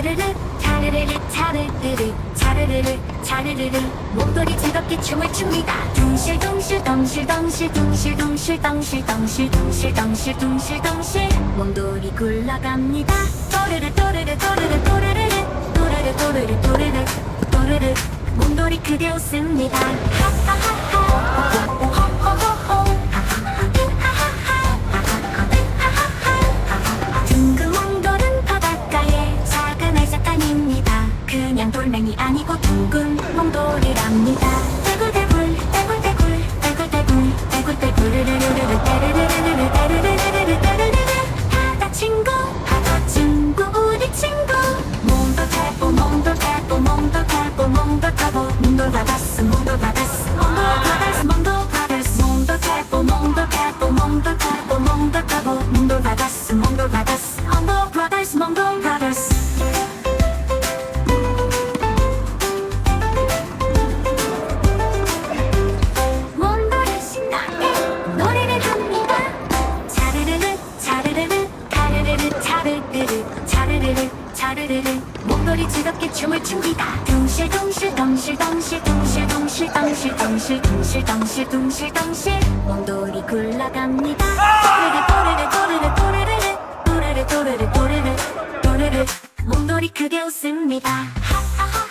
차르르르 차르르르 차르르르 차르르르 차르르르. 몸돌이 즐겁게 춤을 춥니다. 둥실둥실 덩실덩실 둥실둥실 덩실덩실 둥실덩실 둥실덩실. 몸돌이 굴러갑니다. 또르르 또르르 또르르 또르르르 또르르 또르르 또르르 또르르. 몸돌이 크게 웃습니다. 하하하 돌멩이 아니고 둥근 몽돌이랍니다. 떼굴떼굴 떼굴떼굴 떼굴떼굴 떼굴떼굴 르르르르르 떼르르르르 떼르르르르 떼르르르 바다 친구 바다 친구 우리 친구. 몽돌 탈보 몽돌 탈보 몽돌 탈보 몽돌 타보 몽돌 바다스 몽돌 바다스 몽돌 바다스 몽돌 바다스 몽돌 탈보 몽돌 탈보 몽돌 탈보 몽돌 타보 몽돌 바다스 몽돌 바다스 몽돌 바다스 몽돌 바다스 차르르 차르르르 몸돌이 즐겁게 춤을 춥니다 둥실둥실 덩실덩실 둥실둥실 덩실덩실 둥실덩실 둥실덩실 몸돌이 굴러갑니다 또르르 또르르 또르르 또르르 또르르 또르르 또르르 몸돌이 크게 웃습니다 하하하